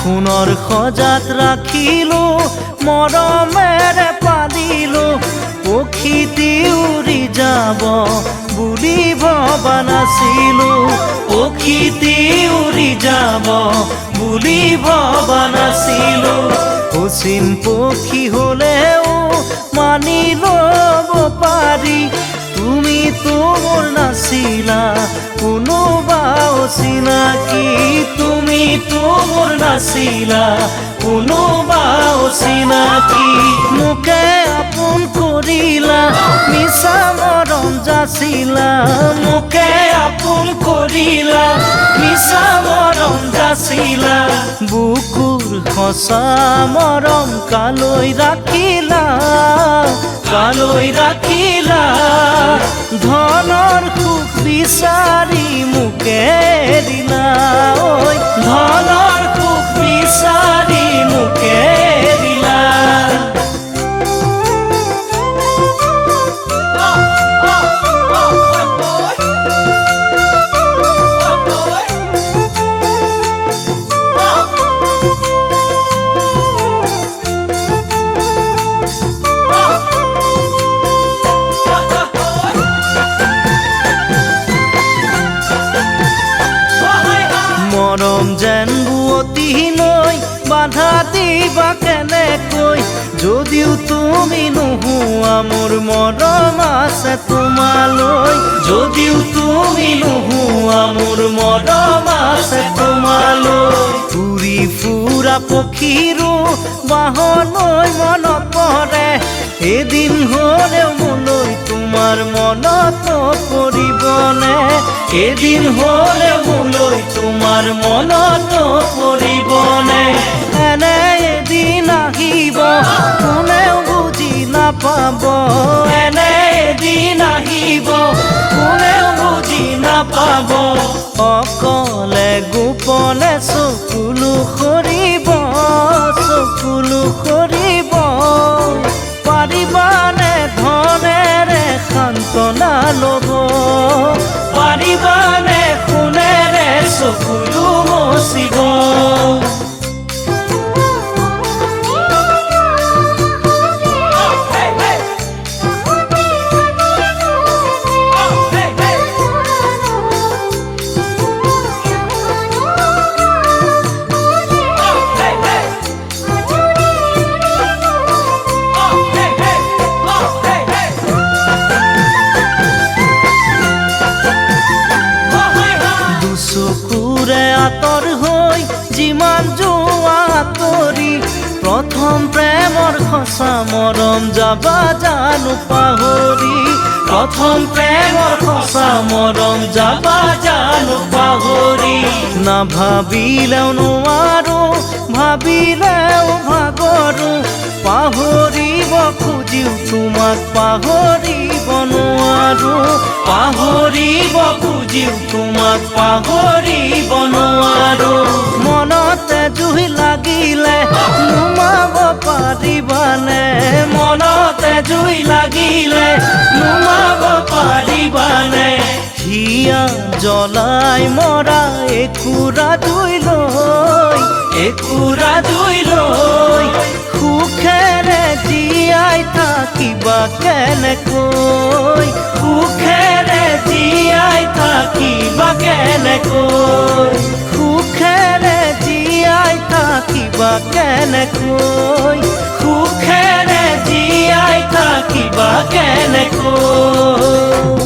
পজাত ৰাখিলো মৰমেৰে পালিলো পক্ষীটি উৰি যাব বুলি ভবা নাছিলো পক্ষীটি উৰি যাব বুলি ভবা নাছিলো অচিন পক্ষী হলেও মানি ল'ব পাৰি তুমি তোৰ নাছিলা কোনোবা অচিনাকি তুমি তোৰ নাছিলা কোনোবা অচিনাকি মোকে আপোন কৰিলা মিছা মৰম যাচিলা মোকে আপোন কৰিলা মিছা মৰম যাচিলা বুকুৰ সঁচা মৰম কালৈ ৰাখিলা কালৈ রাখিলা ধনৰ সুখ বিচাৰি মোকে দিলা। বাধা দিবা কেনেকৈ যদিও তুমি নোহোৱা মোৰ মৰম আছে তোমালৈ যদিও তুমি নোহোৱা মোৰ মৰম আছে তোমালৈ ফুৰি ফুৰা পক্ষীৰো বাহলৈ মনত পৰে এদিন হ'লেও মোলৈ তোমাৰ মনত পৰিবনে এদিন হ'লে মোলৈ তোমাৰ মনত পৰিবনে নাপাব অকলে গোপনে চকুলো দুচকুৰে আঁতৰ হৈ যিমান যোৱা আঁতৰি প্ৰথম প্ৰেমৰ সঁচা মৰম যাবা জানো পাহৰি প্ৰথম প্ৰেমৰ সঁচা মৰম যাবা জানো পাহৰি নাভাবিলেও নোৱাৰো ভাবিলেও ভাগৰো পাহৰিব খুজিও তোমাক পাহৰিব নোৱাৰো পাহৰিব খুজিও তোমাক পাহৰিব নোৱাৰো মনতে জুই লাগিলে নুমাব পাৰিবানে? মনতে জুই লাগিলে নুমাব পাৰিবানে? হিয়া জ্বলাই মৰা একুৰা জুই লৈ। একুৰা জুই লৈ। সুখেৰে জীয়াই থাকিবা কেনেকৈ? সুখেৰে জীয়াই থাকিবা কেনেকৈ সুখেৰে জীয়াই থাকিবা কেনেকৈ সুখেৰে জীয়াই থাকিবা কেনেকৈ